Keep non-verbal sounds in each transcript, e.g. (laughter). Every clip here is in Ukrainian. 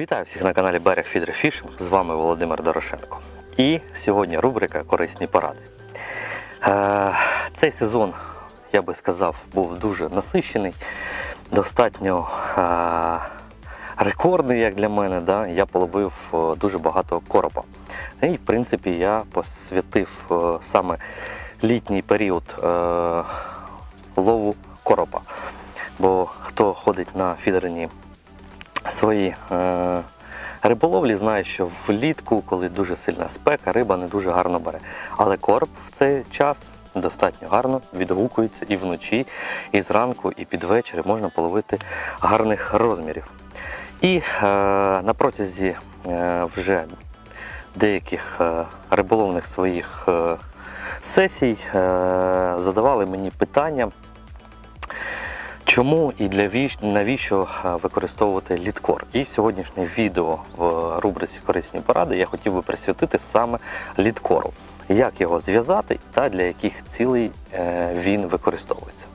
Вітаю всіх на каналі Берег Фідер Фішинг. З вами Володимир Дорошенко. І сьогодні рубрика Корисні поради. Е, цей сезон, я би сказав, був дуже насичений, достатньо е, рекордний, як для мене. Да? Я половив е, дуже багато коропа. І, в принципі, я посвятив саме літній період лову коропа. Бо хто ходить на фідерні свої е, риболовлі, знає, що влітку, коли дуже сильна спека, риба не дуже гарно бере. Але короб в цей час достатньо гарно відгукується і вночі, і зранку, і під вечір можна половити гарних розмірів. І е, на протязі е, вже деяких е, риболовних своїх е, сесій е, задавали мені питання. Чому і для навіщо е, використовувати літкор? І сьогоднішнє відео в рубриці Корисні поради я хотів би присвятити саме літкору. Як його зв'язати та для яких цілей е, він використовується.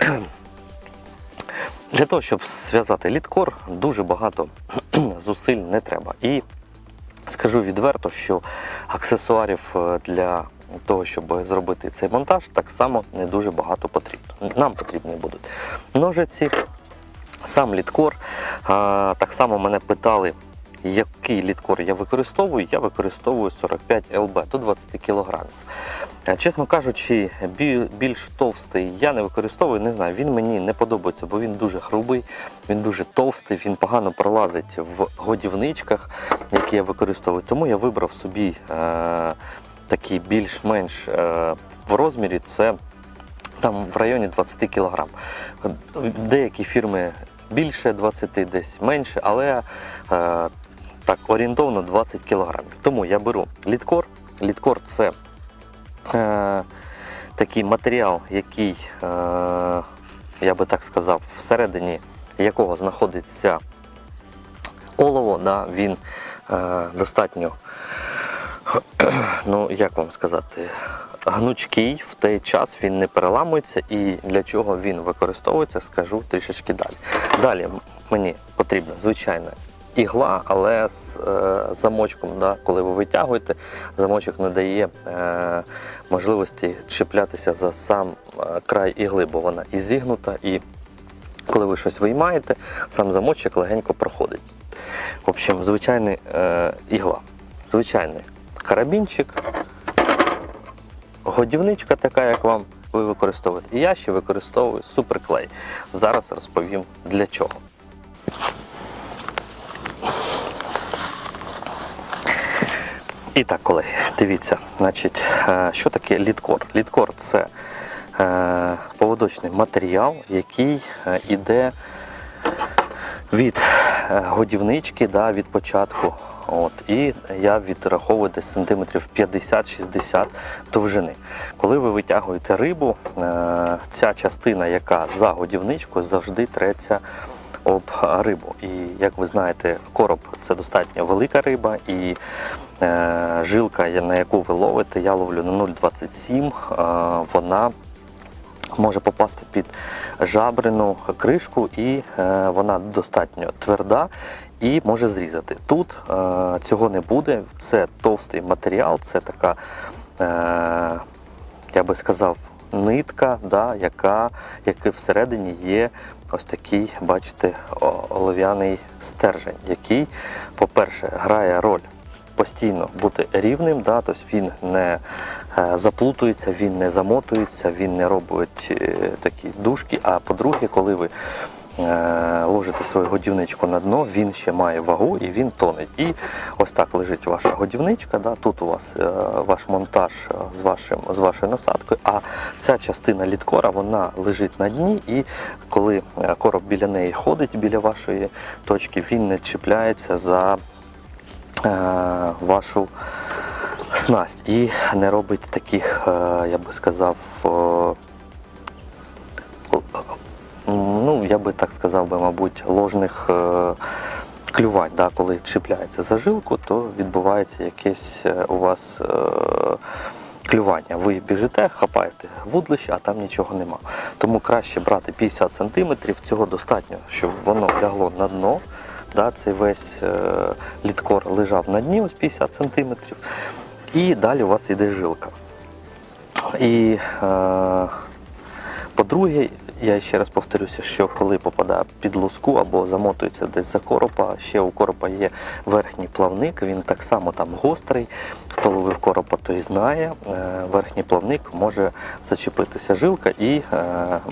(clears throat) Для того, щоб зв'язати літкор, дуже багато (clears throat) зусиль не треба. І скажу відверто, що аксесуарів е, для того, щоб зробити цей монтаж, так само не дуже багато потрібно. Нам потрібні будуть ножиці, сам літкор. Так само мене питали, який літкор я використовую. Я використовую 45 ЛБ до 20 кг. Чесно кажучи, більш товстий я не використовую, не знаю, він мені не подобається, бо він дуже грубий, він дуже товстий, він погано пролазить в годівничках, які я використовую. Тому я вибрав собі е, такий більш-менш е, в розмірі, це там в районі 20 кг. Деякі фірми більше 20, десь менше, але е, так орієнтовно 20 кг. Тому я беру літкор. Літкор це е, такий матеріал, який, е, я би так сказав, всередині якого знаходиться олово, да, він е, достатньо, (clears throat) ну як вам сказати, гнучкий в той час він не переламується і для чого він використовується, скажу трішечки далі. Далі мені потрібна звичайна ігла, але з е, замочком, да, коли ви витягуєте, замочок не дає е, можливості чіплятися за сам е, край ігли, бо вона і зігнута, і коли ви щось виймаєте, сам замочок легенько проходить. В общем, звичайний е, ігла, звичайний карабінчик, годівничка така, як вам ви використовуєте. І я ще використовую суперклей. Зараз розповім для чого. І так, колеги, дивіться, значить, е, що таке літкор? Літкор це е, поводочний матеріал, який е, іде від е, годівнички да, від початку. От, і я відраховую десь сантиметрів 50-60 довжини. Коли ви витягуєте рибу, е, ця частина, яка за годівничкою, завжди треться об рибу. І як ви знаєте, короб це достатньо велика риба, і е, жилка, на яку ви ловите, я ловлю на 0,27, е, вона може попасти під жабрину кришку, і е, вона достатньо тверда і може зрізати. Тут е, цього не буде. Це товстий матеріал, це така, е, я би сказав, нитка, да, яка, яка всередині є ось такий, бачите, олов'яний стержень, який, по-перше, грає роль постійно бути рівним, да, тобто він не заплутується, він не замотується, він не робить е, такі дужки. А по-друге, коли ви е, ложите свою годівничку на дно, він ще має вагу і він тонеть. І ось так лежить ваша годівничка. Да, тут у вас е, ваш монтаж е, з, вашим, з вашою насадкою, а ця частина літкора вона лежить на дні, і коли е, короб біля неї ходить, біля вашої точки, він не чіпляється за е, вашу снасть і не робить таких, е, я би сказав, е, ну, я би так сказав би, мабуть, ложних е, клювань. Да? Коли чіпляється за жилку, то відбувається якесь у вас клювання. Ви біжите, хапаєте вудлище, а там нічого нема. Тому краще брати 50 см, цього достатньо, щоб воно лягло на дно. да, цей весь літкор лежав на дні, ось 50 см, і далі у вас йде жилка. І е, по-друге, я ще раз повторюся, що коли попадає під луску або замотується десь за коропа, ще у коропа є верхній плавник, він так само там гострий. Хто ловив коропа, той знає. Е, Верхній плавник може зачепитися жилка і е,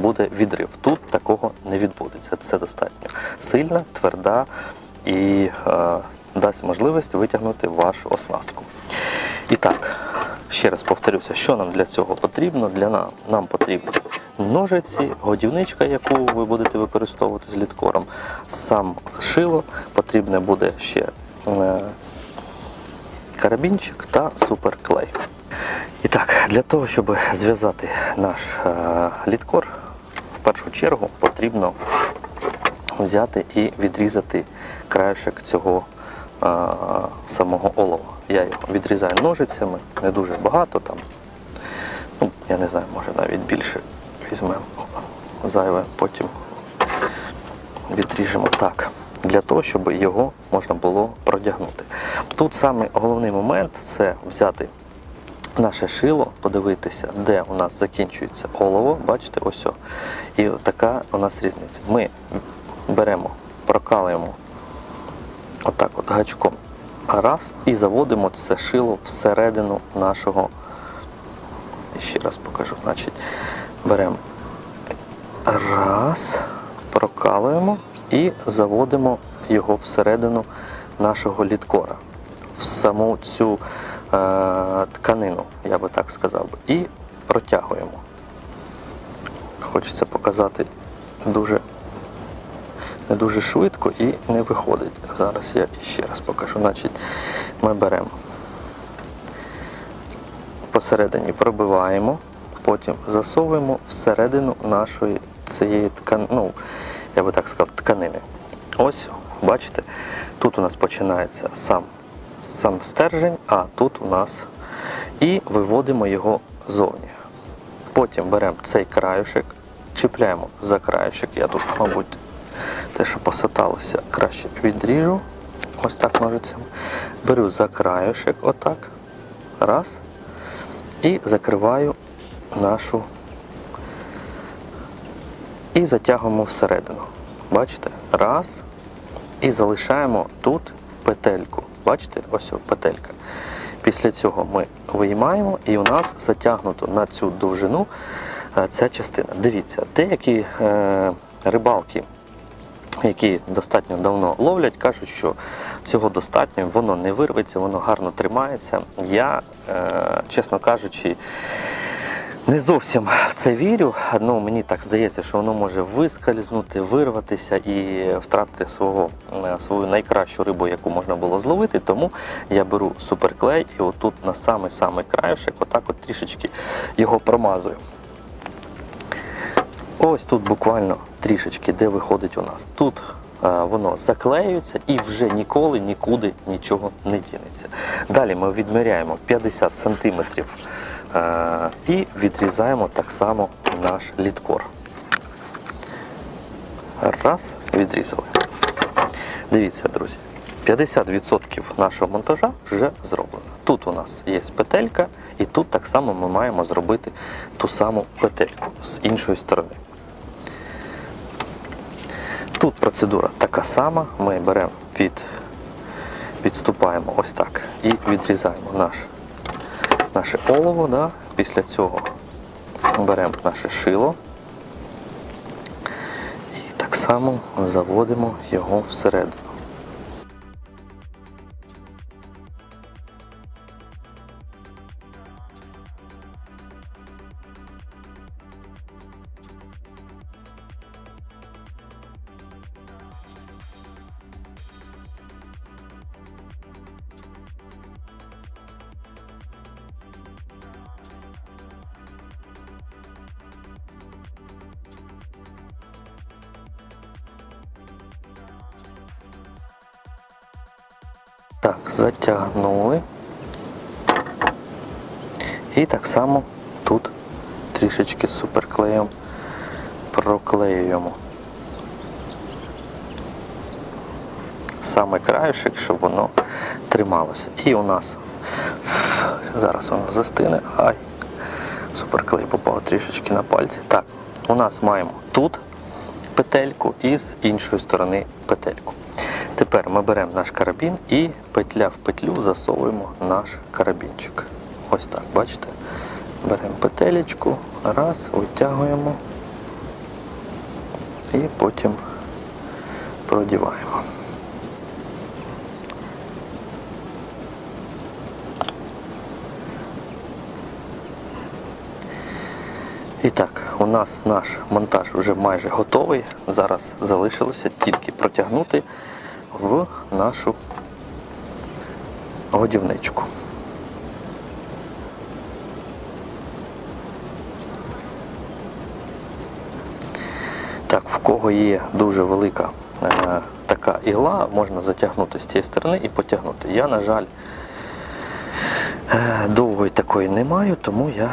буде відрив. Тут такого не відбудеться. Це достатньо сильна, тверда і е, дасть можливість витягнути вашу оснастку. І так, ще раз повторюся, що нам для цього потрібно. Для нам, нам потрібні ножиці, годівничка, яку ви будете використовувати з літкором, сам шило, потрібне буде ще е, карабінчик та суперклей. І так, для того, щоб зв'язати наш е, літкор, в першу чергу потрібно взяти і відрізати краєшок цього самого олова. Я його відрізаю ножицями, не дуже багато там. Ну, я не знаю, може навіть більше візьмемо зайве, потім відріжемо так. Для того, щоб його можна було продягнути. Тут саме головний момент це взяти наше шило, подивитися, де у нас закінчується олово. Бачите, ось. о. І така у нас різниця. Ми беремо, прокалуємо отак от гачком раз і заводимо це шило всередину нашого. Ще раз покажу. Значить, беремо раз, прокалуємо і заводимо його всередину нашого літкора, в саму цю е, тканину, я би так сказав. І протягуємо. Хочеться показати дуже не дуже швидко і не виходить. Зараз я ще раз покажу. Значить, ми беремо посередині пробиваємо, потім засовуємо всередину нашої цієї тканини, ну, я би так сказав, тканини. Ось, бачите, тут у нас починається сам, сам стержень, а тут у нас і виводимо його зовні. Потім беремо цей краюшек, чіпляємо за краюшек. Я тут, мабуть, те, що посаталося, краще відріжу. Ось так ножицями. Беру за краюшек, отак. Раз. І закриваю нашу. І затягуємо всередину. Бачите? Раз. І залишаємо тут петельку. Бачите? Ось о, петелька. Після цього ми виймаємо і у нас затягнуто на цю довжину е, ця частина. Дивіться, деякі е, рибалки які достатньо давно ловлять, кажуть, що цього достатньо, воно не вирветься, воно гарно тримається. Я, е, чесно кажучи, не зовсім в це вірю. Ну, мені так здається, що воно може вискользнути, вирватися і втратити свого, е, свою найкращу рибу, яку можна було зловити. Тому я беру суперклей і отут на самий-самий краєшок, отак от трішечки його промазую. Ось тут буквально трішечки, де виходить у нас. Тут е, воно заклеюється і вже ніколи нікуди нічого не дінеться. Далі ми відміряємо 50 см е, і відрізаємо так само наш літкор. Раз, відрізали. Дивіться, друзі, 50% нашого монтажа вже зроблено. Тут у нас є петелька, і тут так само ми маємо зробити ту саму петельку з іншої сторони. Тут процедура така сама. Ми беремо від, підступаємо ось так і відрізаємо наш, наше олово. Да? Після цього беремо наше шило і так само заводимо його всередину. Так, затягнули. І так само тут трішечки суперклеєм проклеюємо. саме краюшек, щоб воно трималося. І у нас зараз воно застине. Ай, суперклей попав трішечки на пальці. Так, у нас маємо тут петельку і з іншої сторони петельку. Тепер ми беремо наш карабін і петля в петлю засовуємо наш карабінчик. Ось так, бачите? Беремо петелечку, раз, витягуємо і потім продіваємо. І так, у нас наш монтаж вже майже готовий. Зараз залишилося тільки протягнути в нашу годівничку. Так, в кого є дуже велика е, така ігла, можна затягнути з цієї сторони і потягнути. Я, на жаль, е, довгої такої не маю, тому я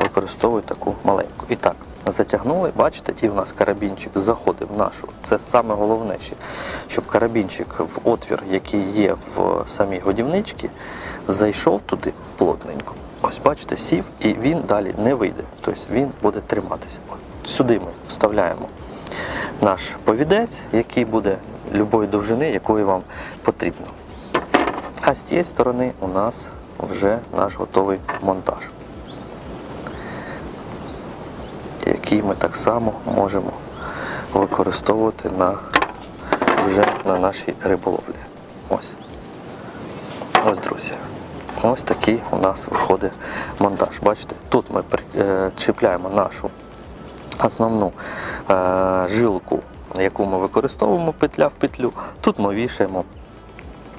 використовую таку маленьку. І так, затягнули, бачите, і в нас карабінчик заходить в нашу. Це саме головне, щоб карабінчик в отвір, який є в самій годівничці, зайшов туди плотненько. Ось бачите, сів і він далі не вийде. Тобто він буде триматися. От Сюди ми вставляємо наш повідець, який буде любої довжини, якої вам потрібно. А з цієї сторони у нас вже наш готовий монтаж, який ми так само можемо використовувати на, вже на нашій риболовлі. Ось. Ось, друзі. Ось такий у нас виходить монтаж. Бачите, тут ми е, чіпляємо нашу основну е, жилку, яку ми використовуємо петля в петлю. Тут ми вішаємо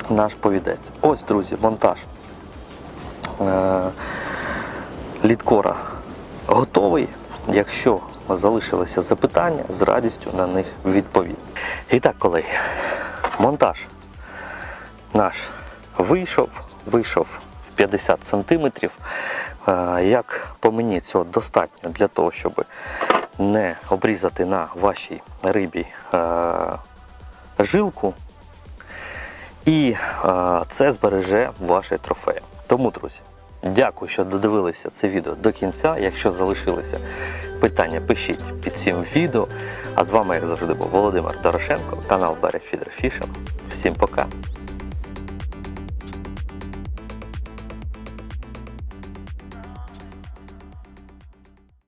наш повідець. Ось, друзі, монтаж е, літкора готовий. Якщо залишилися запитання, з радістю на них відповім. І так, колеги, монтаж наш вийшов, вийшов в 50 сантиметрів. Е, Як по мені цього достатньо для того, щоб не обрізати на вашій рибі е, жилку, і е, це збереже ваші трофеї. Тому, друзі, дякую, що додивилися це відео до кінця. Якщо залишилися питання, пишіть під цим відео. А з вами, як завжди, був Володимир Дорошенко, канал Берег Фідер Фішинг. Всім пока!